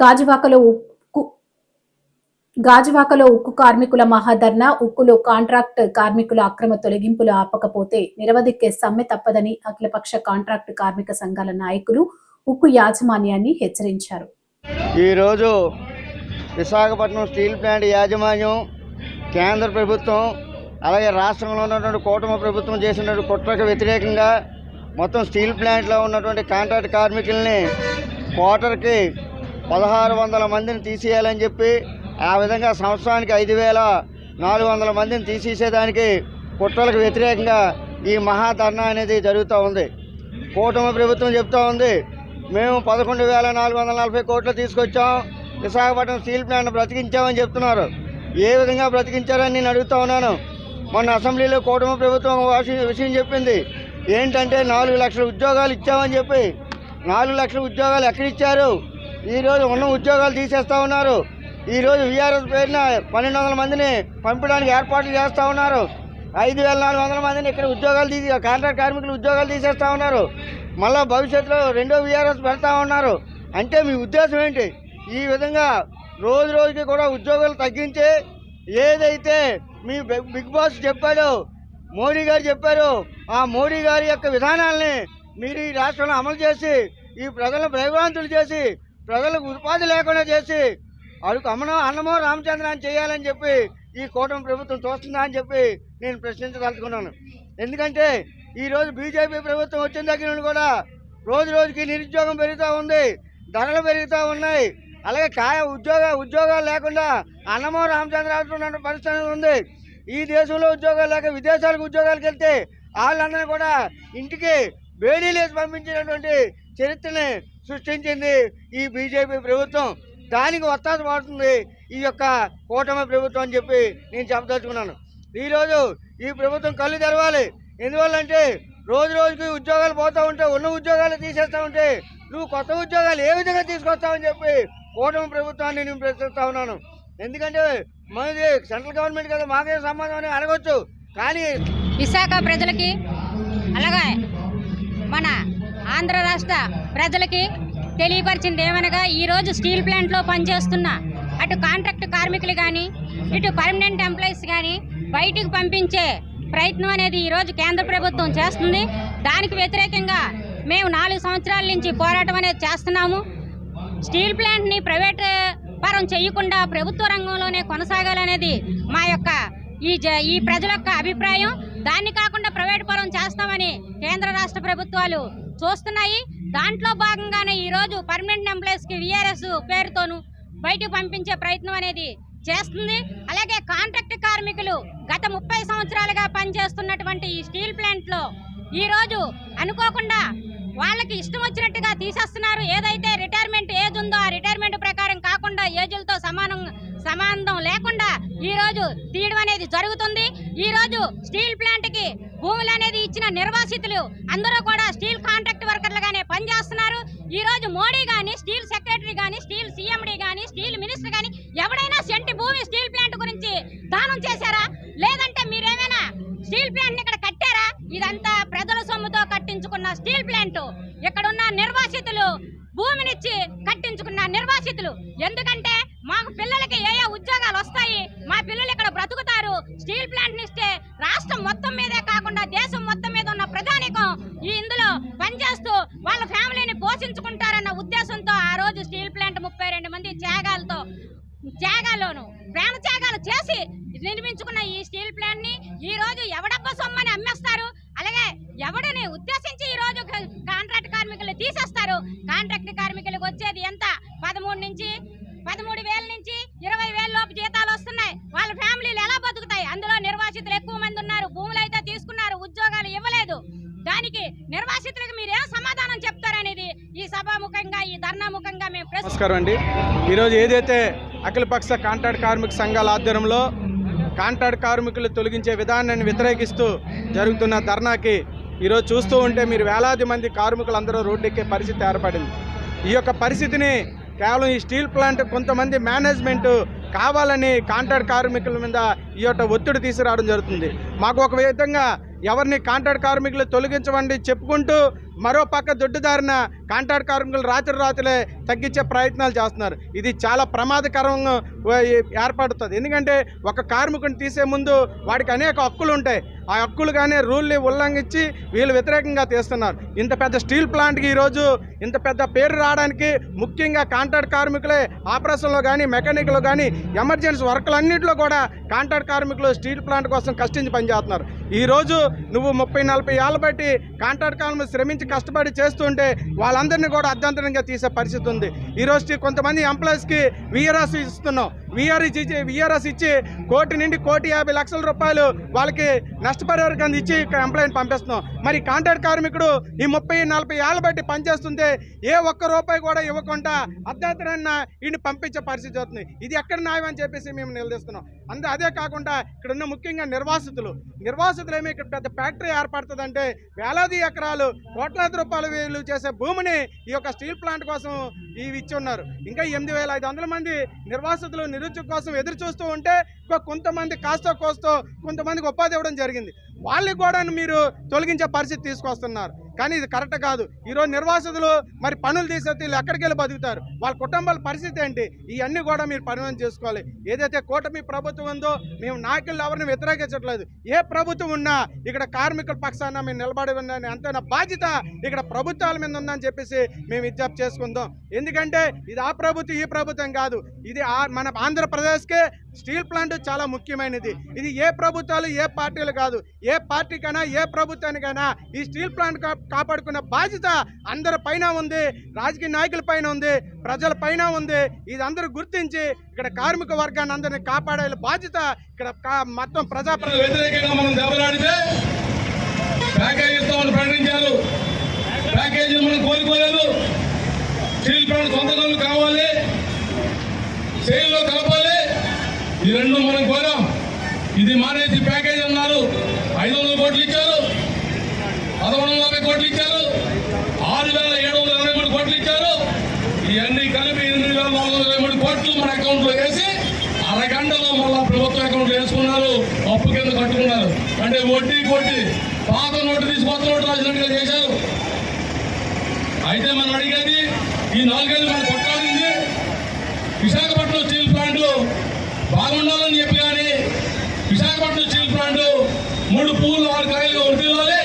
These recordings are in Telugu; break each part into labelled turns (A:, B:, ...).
A: గాజువాకలో ఉక్కు గాజువాకలో ఉక్కు కార్మికుల మహాధర్నా ఉక్కులో కాంట్రాక్ట్ కార్మికుల అక్రమ తొలగింపులు ఆపకపోతే నిరవధిక్కే సమ్మె తప్పదని అఖిలపక్ష కాంట్రాక్ట్ కార్మిక సంఘాల నాయకులు ఉక్కు యాజమాన్యాన్ని హెచ్చరించారు.
B: ఈరోజు విశాఖపట్నం స్టీల్ ప్లాంట్ యాజమాన్యం కేంద్ర ప్రభుత్వం అలాగే రాష్ట్రంలో ఉన్నటువంటి కూటమి ప్రభుత్వం చేసినటువంటి కుట్రకు వ్యతిరేకంగా మొత్తం స్టీల్ ప్లాంట్లో ఉన్నటువంటి కాంట్రాక్ట్ కార్మికుల్ని క్వార్టర్కి పదహారు వందల మందిని తీసేయాలని చెప్పి ఆ విధంగా సంవత్సరానికి ఐదు వేల నాలుగు వందల మందిని తీసేసేదానికి కుట్రలకు వ్యతిరేకంగా ఈ మహాధర్నా అనేది జరుగుతూ ఉంది. కూటమి ప్రభుత్వం చెప్తా ఉంది మేము పదకొండు వేల నాలుగు వందల నలభై కోట్లు తీసుకొచ్చాం విశాఖపట్నం స్టీల్ ప్లాంట్ బ్రతికించామని చెప్తున్నారు. ఏ విధంగా బ్రతికించారని నేను అడుగుతా ఉన్నాను. మొన్న అసెంబ్లీలో కూటమి ప్రభుత్వం విషయం- విషయం చెప్పింది. ఏంటంటే నాలుగు లక్షల ఉద్యోగాలు ఇచ్చామని చెప్పి నాలుగు లక్షల ఉద్యోగాలు ఎక్కడిచ్చారు ఈరోజు ఉన్న ఉద్యోగాలు తీసేస్తా ఉన్నారు. ఈరోజు వీఆర్ఎస్ పేరున పన్నెండు వందల మందిని పంపడానికి ఏర్పాట్లు చేస్తూ ఉన్నారు. ఐదు వేల నాలుగు వందల మందిని ఇక్కడ ఉద్యోగాలు తీసి కాంట్రాక్ట్ కార్మికులు ఉద్యోగాలు తీసేస్తా ఉన్నారు. మళ్ళా భవిష్యత్తులో రెండో వీఆర్ఎస్ పెడతా ఉన్నారు. అంటే మీ ఉద్దేశం ఏంటి? ఈ విధంగా రోజు రోజుకి కూడా ఉద్యోగాలు తగ్గించి ఏదైతే మీ బిగ్ బాస్ చెప్పాడో మోడీ గారు చెప్పారు ఆ మోడీ గారి యొక్క విధానాల్ని మీరు ఈ రాష్ట్రంలో అమలు చేసి ఈ ప్రజలను భయభ్రాంతులు చేసి ప్రజలకు ఉపాధి లేకుండా చేసి అడుగు అమ్మనో అన్నమో రామచంద్రాన్ని చేయాలని చెప్పి ఈ కూటమి ప్రభుత్వం చూస్తుందా అని చెప్పి నేను ప్రశ్నించదలుచుకున్నాను. ఎందుకంటే ఈరోజు బీజేపీ ప్రభుత్వం వచ్చిన దగ్గర నుండి కూడా రోజు రోజుకి నిరుద్యోగం పెరుగుతూ ఉంది ధరలు పెరుగుతూ ఉన్నాయి. అలాగే కాయ ఉద్యోగ ఉద్యోగాలు లేకుండా అన్నమో రామచంద్ర అంటున్న పరిస్థితి ఉంది. ఈ దేశంలో ఉద్యోగాలు లేక విదేశాలకు ఉద్యోగాలకు వెళ్తే వాళ్ళందరూ కూడా ఇంటికి బేడీలేసి పంపించినటువంటి చరిత్రని సృష్టించింది ఈ బీజేపీ ప్రభుత్వం. దానికి వత్తాసు పడుతుంది ఈ యొక్క కూటమి ప్రభుత్వం అని చెప్పి నేను చెప్పదలుచుకున్నాను. ఈరోజు ఈ ప్రభుత్వం కళ్ళు తెరవాలి. ఎందువల్లంటే రోజు రోజుకి ఉద్యోగాలు పోతూ ఉంటే ఉన్న ఉద్యోగాలు తీసేస్తూ ఉంటే నువ్వు కొత్త ఉద్యోగాలు ఏ విధంగా తీసుకొస్తావని చెప్పి కూటమి ప్రభుత్వాన్ని నేను ప్రశ్నిస్తా ఉన్నాను. ఎందుకంటే మనది సెంట్రల్ గవర్నమెంట్ కదా మాకే సంబంధం అని అడగచ్చు. కానీ
C: విశాఖ ప్రజలకి అలాగే మన ఆంధ్ర రాష్ట్ర ప్రజలకి తెలియపరిచింది ఏమనగా ఈరోజు స్టీల్ ప్లాంట్లో పనిచేస్తున్న అటు కాంట్రాక్ట్ కార్మికులు కానీ ఇటు పర్మనెంట్ ఎంప్లాయీస్ కానీ బయటికి పంపించే ప్రయత్నం అనేది ఈరోజు కేంద్ర ప్రభుత్వం చేస్తుంది. దానికి వ్యతిరేకంగా మేము నాలుగు సంవత్సరాల నుంచి పోరాటం అనేది చేస్తున్నాము. స్టీల్ ప్లాంట్ని ప్రైవేట్ పరం చేయకుండా ప్రభుత్వ రంగంలోనే కొనసాగాలనేది మా యొక్క ఈ జ ఈ ప్రజల యొక్క అభిప్రాయం. దాన్ని కాకుండా ప్రైవేట్ పరం చేస్తామని కేంద్ర రాష్ట్ర ప్రభుత్వాలు చూస్తున్నాయి. దాంట్లో భాగంగానే ఈరోజు పర్మనెంట్ ఎంప్లాయీస్కి విఆర్ఎస్ పేరుతోను బయటకు పంపించే ప్రయత్నం అనేది చేస్తుంది. అలాగే కాంట్రాక్ట్ కార్మికులు గత ముప్పై సంవత్సరాలుగా పనిచేస్తున్నటువంటి ఈ స్టీల్ ప్లాంట్లో ఈరోజు అనుకోకుండా వాళ్ళకి ఇష్టం వచ్చినట్టుగా తీసేస్తున్నారు. ఏదైతే రిటైర్మెంట్ ఏజ్ ఉందో ఆ రిటైర్మెంట్ ప్రకారం కాకుండా ఏజులతో సమానం సంబంధం లేకుండా ఈ రోజు తీయడం అనేది జరుగుతుంది. ఈ రోజు స్టీల్ ప్లాంట్కి భూములు అనేది ఇచ్చిన నిర్వాసితులు అందరూ కూడా స్టీల్ కాంట్రాక్ట్ వర్కర్లుగానే పనిచేస్తున్నారు. ఈ రోజు మోడీ కానీ స్టీల్ సెక్రటరీ కానీ స్టీల్ సీఎండి కానీ స్టీల్ మినిస్టర్ కానీ ఎవడైనా సెంటి భూమి స్టీల్ ప్లాంట్ గురించి దానం చేశారా? లేదంటే మీరేమైనా స్టీల్ ప్లాంట్ ఇక్కడ కట్టారా? ఇదంతా ప్రజల సొమ్ముతో కట్టించుకున్న స్టీల్ ప్లాంట్. ఇక్కడున్న నిర్వాసితులు భూమినిచ్చి కట్టించుకున్న నిర్వాసితులు. ఎందుకంటే మాకు పిల్లలకి ఏ ఏ ఉద్యోగాలు వస్తాయి? మా పిల్లలు ఇక్కడ బ్రతుకుతారు. స్టీల్ ప్లాంట్ ఇస్తే రాష్ట్రం మొత్తం మీదే కాకుండా దేశం మొత్తం మీద ఉన్న ప్రధానికం ఈ ఇందులో పనిచేస్తూ వాళ్ళ ఫ్యామిలీని పోషించుకుంటారన్న ఉద్దేశంతో ఆ రోజు స్టీల్ ప్లాంట్ ముప్పై రెండు మంది త్యాగాలతో త్యాగాల్లోను ప్రాణ త్యాగాలు చేసి నిర్మించుకున్న ఈ స్టీల్ ప్లాంట్ని ఈ రోజు ఎవడబ్బ సొమ్మని అమ్మేస్తారు? అలాగే ఎవడని ఉద్దేశించి ఈ రోజు క- కాంట్రాక్ట్ కార్మికులు తీసేస్తారు కాంట్రాక్ట్ కార్మికులకు వచ్చేది ఎంత పదమూడు నుంచి పదమూడు వేల నుంచి ఇరవై వేల లోపు జీతాలు వస్తున్నాయి వాళ్ళ ఫ్యామిలీలు ఎలా బతుకుతాయి అందులో నిర్వాసితులు ఎక్కువ మంది ఉన్నారు భూములు అయితే తీసుకున్నారు ఉద్యోగాలు ఇవ్వలేదు దానికి నిర్వాసితులకు మీరు ఏం సమాధానం చెప్తారనేది ఈ సభాముఖంగా ఈ ధర్నా ముఖంగా మేము ప్రశ్న
D: నమస్కారం అండి. ఈరోజు ఏదైతే అఖిలపక్ష కాంట్రాక్ట్ కార్మిక సంఘాల ఆధ్వర్యంలో కాంట్రాక్ట్ కార్మికులు తొలగించే విధానాన్ని వ్యతిరేకిస్తూ జరుగుతున్న ధర్నాకి ఈరోజు చూస్తూ ఉంటే మీరు వేలాది మంది కార్మికులందరూ రోడ్డెక్కే పరిస్థితి ఏర్పడింది. ఈ యొక్క పరిస్థితిని కేవలం ఈ స్టీల్ ప్లాంట్ కొంతమంది మేనేజ్మెంట్ కావాలని కాంట్రాక్ట్ కార్మికుల మీద ఈ యొక్క ఒత్తిడి తీసుకురావడం జరుగుతుంది. మాకు ఒక విధంగా ఎవరిని కాంట్రాక్ట్ కార్మికులు తొలగించమండి చెప్పుకుంటూ మరో పక్క దొడ్డుదారిన కాంట్రాక్ట్ కార్మికులు రాత్రి రాత్రులే తగ్గించే ప్రయత్నాలు చేస్తున్నారు. ఇది చాలా ప్రమాదకరంగా ఏర్పడుతుంది. ఎందుకంటే ఒక కార్మికుని తీసే ముందు వాడికి అనేక హక్కులు ఉంటాయి. ఆ హక్కులు కానీ రూల్ని ఉల్లంఘించి వీళ్ళు వ్యతిరేకంగా తీస్తున్నారు. ఇంత పెద్ద స్టీల్ ప్లాంట్కి ఈరోజు ఇంత పెద్ద పేరు రావడానికి ముఖ్యంగా కాంట్రాక్ట్ కార్మికులే ఆపరేషన్లో కానీ మెకానిక్లో కానీ ఎమర్జెన్సీ వర్క్లన్నింటిలో కూడా కాంట్రాక్ట్ కార్మికులు స్టీల్ ప్లాంట్ కోసం కష్టించి పనిచేస్తున్నారు. ఈరోజు నువ్వు ముప్పై నలభై ఏళ్ళు బట్టి కాంట్రాక్ట్ కార్మికులు శ్రమించి కష్టపడి చేస్తుంటే వాళ్ళందరినీ కూడా అర్ధంతరంగా తీసే పరిస్థితి ఉంది. ఈరోజు కొంతమంది ఎంప్లాయీస్కి విఆర్ఎస్ ఇస్తున్నాం వీఆర్ఎస్ ఇచ్చి వీఆర్ఎస్ ఇచ్చి కోటి నుండి కోటి యాభై లక్షల రూపాయలు వాళ్ళకి నష్టపరిహారం కింద ఇచ్చి ఎంప్లాయీని పంపిస్తున్నాం. మరి కాంట్రాక్ట్ కార్మికుడు ఈ ముప్పై నలభై ఏళ్ళ బట్టి పనిచేస్తుంటే ఏ ఒక్క రూపాయి కూడా ఇవ్వకుండా అర్ధంతరాన్న ఈయన పంపించే పరిస్థితి అవుతుంది ఇది ఎక్కడ న్యాయం అని చెప్పేసి మేము నిలదీస్తున్నాం. అందు అదే కాకుండా ఇక్కడ ఉన్న ముఖ్యంగా నిర్వాసితులు. నిర్వాసితులు ఏమి ఇక్కడ పెద్ద ఫ్యాక్టరీ ఏర్పడుతుందంటే వేలాది ఎకరాలు కోట్లాది రూపాయలు వేలు చేసే భూమిని ఈ యొక్క స్టీల్ ప్లాంట్ కోసం ఇవి ఇచ్చి ఉన్నారు. ఇంకా ఎనిమిది వేల ఐదు వందల మంది నిర్వాసితులు నిరుద్యోగ కోసం ఎదురు చూస్తూ ఉంటే ఇంకా కొంతమంది కాస్తో కోస్తో కొంతమందికి ఉపాధి ఇవ్వడం జరిగింది. వాళ్ళకి కూడా మీరు తొలగించే పరిస్థితి తీసుకొస్తున్నారు. కానీ ఇది కరెక్ట్ కాదు. ఈరోజు నిర్వాసితులు మరి పనులు తీసేస్తే వీళ్ళు ఎక్కడికి వెళ్ళి బతుకుతారు? వాళ్ళ కుటుంబాల పరిస్థితి ఏంటి? ఇవన్నీ కూడా మీరు పరిణామం చేసుకోవాలి. ఏదైతే కూటమి ప్రభుత్వం ఉందో మేము నాయకులు ఎవరిని వ్యతిరేకించట్లేదు. ఏ ప్రభుత్వం ఉన్నా ఇక్కడ కార్మికుల పక్షాన మేము నిలబడి ఉందని అంతైనా బాధ్యత ఇక్కడ ప్రభుత్వాల మీద ఉందని చెప్పేసి మేము విజ్ఞప్తి చేసుకుందాం. ఎందుకంటే ఇది ఆ ప్రభుత్వం ఈ ప్రభుత్వం కాదు. ఇది ఆ- మన ఆంధ్రప్రదేశ్కే స్టీల్ ప్లాంట్ చాలా ముఖ్యమైనది. ఇది ఏ ప్రభుత్వాలు ఏ పార్టీలు కాదు. ఏ పార్టీకైనా ఏ ప్రభుత్వానికైనా ఈ స్టీల్ ప్లాంట్ కాపాడుకున్న బాధ్యత అందరి పైన ఉంది. రాజకీయ నాయకుల పైన ఉంది. ప్రజల పైన ఉంది. ఇది అందరూ గుర్తించి ఇక్కడ కార్మిక వర్గాన్ని అందరినీ కాపాడే బాధ్యత ఇక్కడ కా- మొత్తం ప్రజా
E: ప్రకటించారు. మనం కోరుకోలేదు స్టీల్ ప్లాంట్ సొంత కావాలి. సేల్లో కలపాలి. ఈ రెండు మనం కోరాం ఇది మానేసి ప్యాకేజ్ అన్నారు. ఐదు వందల కోట్లు ఇచ్చారు. పదకొండు వందల యాభై కోట్లు ఇచ్చారు. ఆరు వేల ఏడు వందల ఎనభై మూడు కోట్లు ఇచ్చారు. ఇవన్నీ కలిపి ఎనిమిది వేల నాలుగు వందల ఇరవై మూడు కోట్లు మన అకౌంట్లో వేసి అరగంటలో మళ్ళా ప్రభుత్వ అకౌంట్ వేసుకున్నారు. అప్పు కింద కట్టుకున్నారు. అంటే వడ్డీ కొట్టి పాత నోటు తీసి కొత్త నోటు రాసినట్టుగా చేశారు. అయితే మనం అడిగేది ఈ నాలుగేళ్ళు మనం కొట్టాల్సింది విశాఖపట్నం స్టీల్ ప్లాంట్ బాగుండాలని చెప్పి కానీ విశాఖపట్నం స్టీల్ ప్లాంట్ మూడు పూలు ఆరు కాయలుగా వర్తిల్లాలి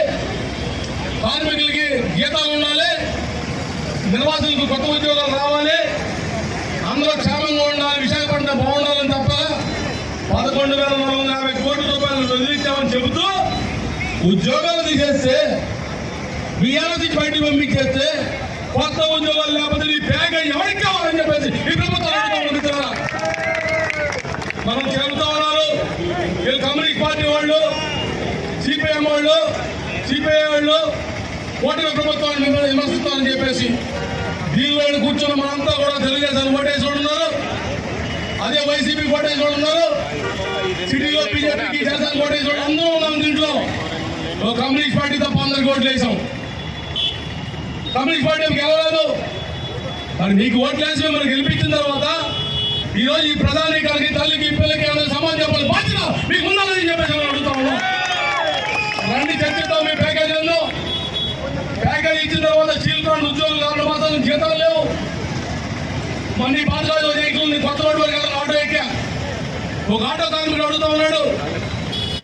E: కార్మికులకి గీతాలు ఉండాలి నిర్వాసితులకు కొత్త ఉద్యోగాలు రావాలి. అందరూ క్షేమంగా ఉండాలి విశాఖపట్నం బాగుండాలని తప్ప పదకొండు వేల మూడు వందల యాభై కోట్ల రూపాయలు వదిలించామని చెబుతూ ఉద్యోగాలు తీసేస్తే బిఆర్ఎస్ బయటికి పంపించేస్తే కొత్త ఉద్యోగాలు లేకపోతే నీ బ్యాగ్ ఎవరికి కావాలని చెప్పేసి ఈ ప్రభుత్వం అడుగుతా ఉంది మిత్రులారా. మనం చెబుతా ఉన్నారు వీళ్ళు కమ్యూనిస్ట్ పార్టీ వాళ్ళు సిపిఎం వాళ్ళు సిపిఐ వాళ్ళు ఓటమి ప్రభుత్వాన్ని మిమ్మల్ని విమర్శిస్తామని చెప్పేసి మీద కూర్చున్న మనంతా కూడా తెలుగుదేశం ఓటేసి వాళ్ళు అదే వైసీపీ ఓటేసి వాళ్ళు సిటీలో బీజేపీకి జనసేన ఓటేసి వాళ్ళు అందరూ ఉన్నాం దీంట్లో. కమ్యూనిస్ట్ పార్టీ తప్ప అందరికి ఓట్లు వేసాం. కమ్యూనిస్ట్ పార్టీ గెలవలేదు. మరి మీకు ఓట్లు వేసి మిమ్మల్ని గెలిపించిన తర్వాత ఈ రోజు ఈ ప్రధానికానికి తల్లికి పిల్లలకి ఏమైనా సమాజం చెప్పాలి బాధ్యత. మీకు ఉండాలని చెప్పేసి మనం అడుగుతా ఉన్నాం రండి చర్చిద్దాం మీ ప్యాకేజీలను ప్యాకేజ్ ఇచ్చిన తర్వాత స్టీల్ ప్లాంట్ ఉద్యోగులు నాలుగు మాసాలు జీతాలు లేవు మళ్ళీ పాఠశాల వెహికల్ కొత్త రోడ్డు వరకు ఆటో ఎక్కా ఒక ఆటో కార్మికుడు అడుగుతా ఉన్నాడు